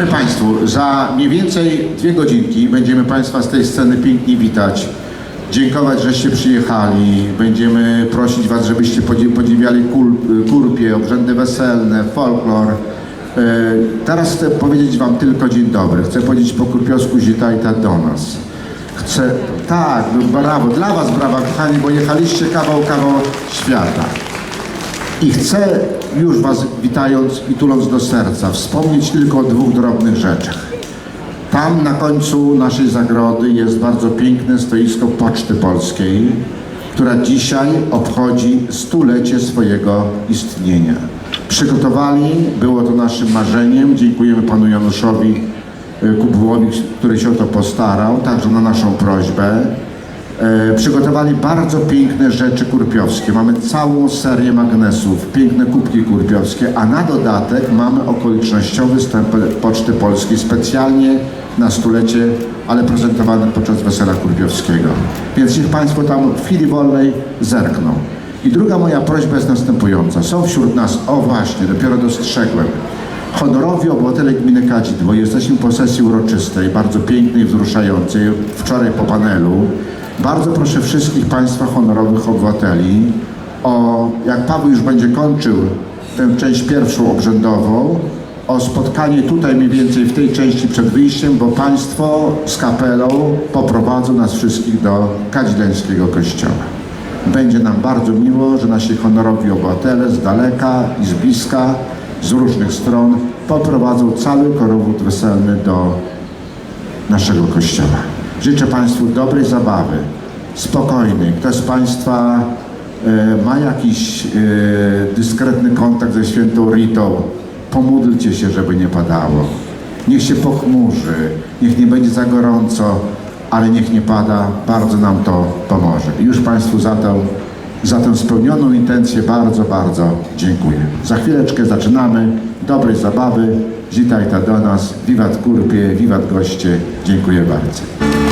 dobry Państwu, za mniej więcej dwie godzinki będziemy Państwa z tej sceny pięknie witać. Dziękować, żeście przyjechali. Będziemy prosić Was, żebyście podzi- podziwiali kul, kurpie, obrzędy weselne, folklor. E, Teraz chcę powiedzieć Wam tylko dzień dobry. Chcę powiedzieć po kurpiowsku zitajta do nas. Chcę, tak, no brawo, dla Was brawa, kochani, bo jechaliście kawał, kawał świata. I chcę już Was witając i tuląc do serca wspomnieć tylko o dwóch drobnych rzeczach. Tam na końcu naszej zagrody jest bardzo piękne stoisko Poczty Polskiej, która dzisiaj obchodzi stulecie swojego istnienia. Przygotowali, było to naszym marzeniem, dziękujemy panu Januszowi e, Kubłowi, który się o to postarał, także na naszą prośbę. E, przygotowali bardzo piękne rzeczy kurpiowskie. Mamy całą serię magnesów, piękne kubki kurpiowskie, a na dodatek mamy okolicznościowy stempel Poczty Polskiej specjalnie na stulecie, ale prezentowany podczas wesela kurpiowskiego. Więc niech Państwo tam w chwili wolnej zerkną. I druga moja prośba jest następująca. Są wśród nas, o właśnie, dopiero dostrzegłem, honorowi obywatele gminy Kadzidło. Jesteśmy po sesji uroczystej, bardzo pięknej, wzruszającej, wczoraj po panelu. Bardzo proszę wszystkich Państwa honorowych obywateli o, jak Paweł już będzie kończył tę część pierwszą obrzędową, o spotkanie tutaj mniej więcej w tej części przed wyjściem, bo Państwo z kapelą poprowadzą nas wszystkich do kadzileńskiego kościoła. Będzie nam bardzo miło, że nasi honorowi obywatele z daleka i z bliska, z różnych stron poprowadzą cały korowód weselny do naszego kościoła. Życzę Państwu dobrej zabawy, spokojnej. Kto z Państwa e, ma jakiś e, dyskretny kontakt ze świętą Ritą, pomódlcie się, żeby nie padało. Niech się pochmurzy, niech nie będzie za gorąco, ale niech nie pada, bardzo nam to pomoże. Już Państwu za tę, za tę spełnioną intencję bardzo, bardzo dziękuję. Za chwileczkę zaczynamy. Dobrej zabawy. Witajta do nas. Wiwat Kurpie, wiwat goście. Dziękuję bardzo.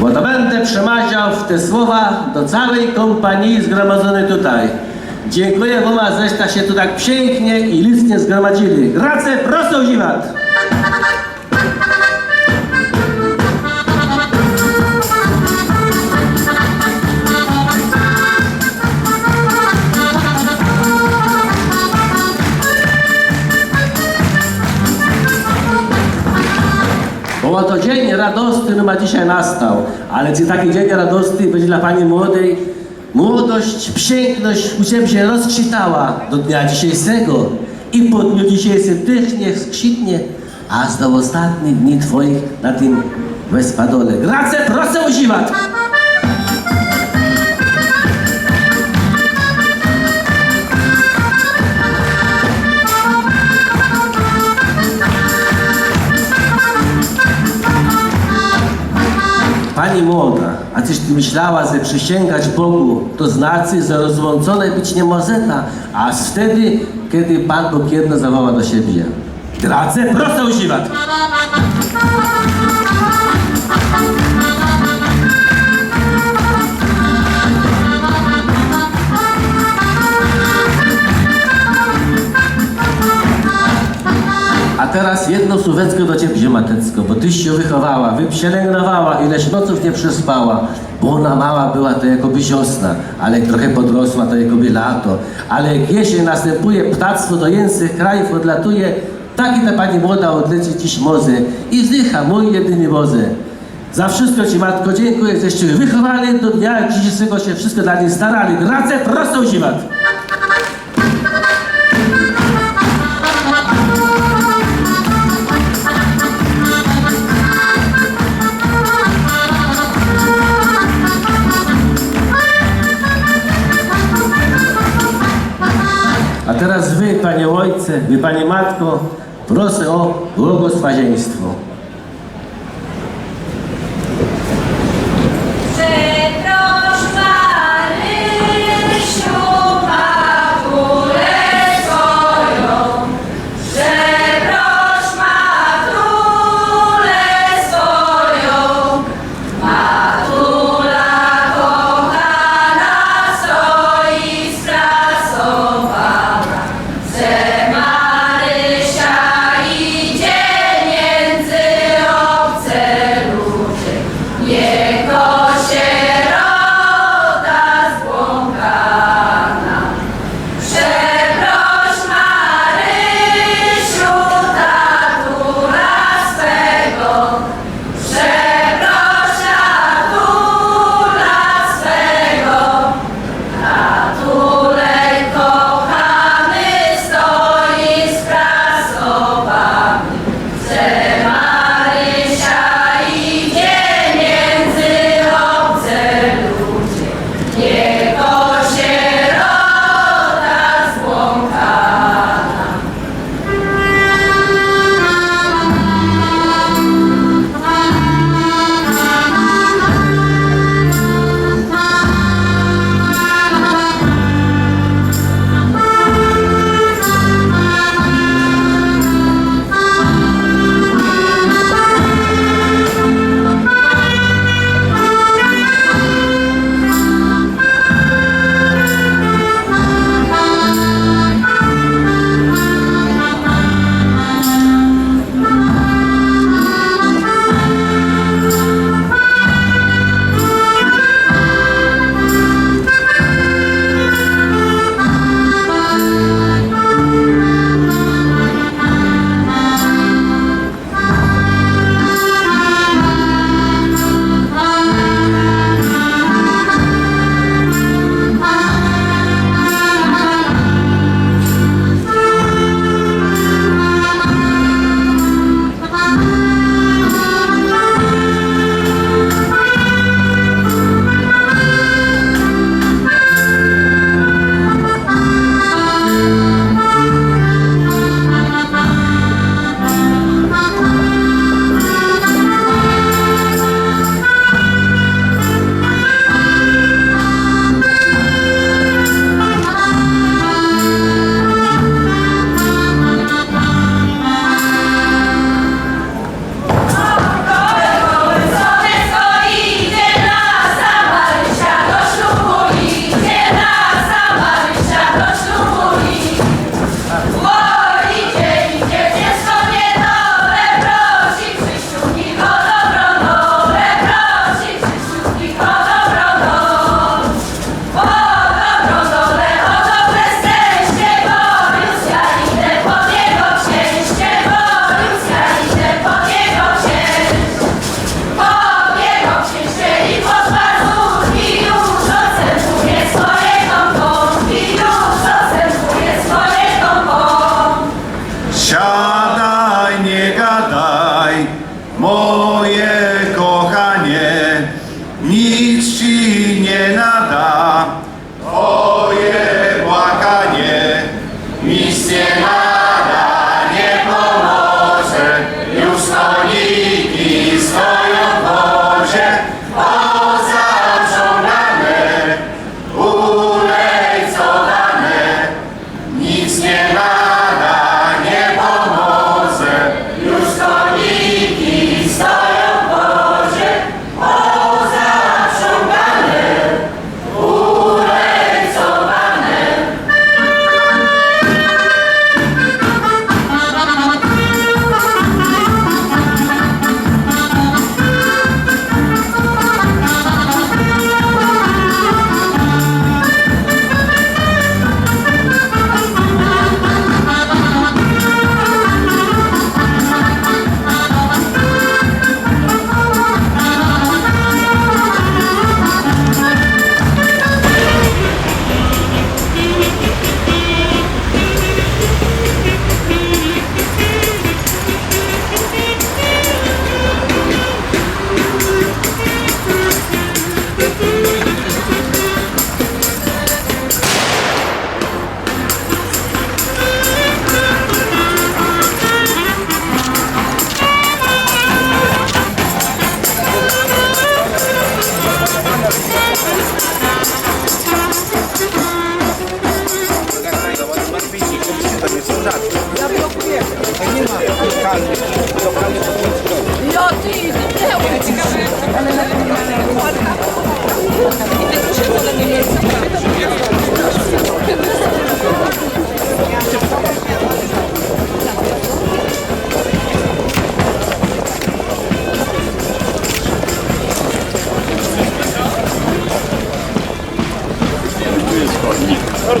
Bo to będę przemawiał w te słowa do całej kompanii zgromadzonej tutaj. Dziękuję wam, żeście się tu tak pięknie i listnie zgromadzili. Grace, prosto używać! Bo oto dzień radosny ma dzisiaj nastał, ale czy taki dzień radosny będzie dla Pani młodej? Młodość, piękność u się rozkwitała do dnia dzisiejszego i po dniu dzisiejszym tych niech skwitnie, aż do ostatnich dni Twoich na tym wespadole. Grace, proszę używać! Młoda, a czyś ty myślała, że przysięgać Bogu to znaczy, że rozłączone być nie może, aż wtedy, kiedy Pan Bóg jedno zawoła do siebie. Grace, proszę używać! A teraz jedno słóweczko do ciebie, matecko, bo tyś się wychowała, wypielęgnowała, ileś noców nie przespała, bo ona mała była, to jakoby wiosna, ale jak trochę podrosła, to jakoby lato, ale jak jesień następuje, ptactwo do jęsych krajów odlatuje, tak i ta pani młoda odleci dziś mozy i zdycha mój jedyny wozy. Za wszystko Ci, Matko, dziękuję, żeście wychowali do dnia dzisiejszego się wszystko dla niej starali. Grace, prosto używać! Panie ojcze, wy, panie matko, proszę o błogosławieństwo.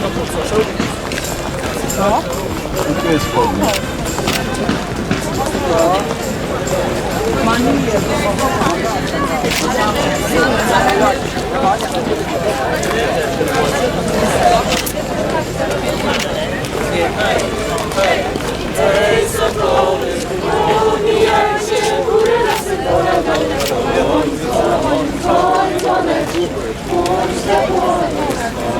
Ой, сонечко, ой, сонечко, ой, сонечко,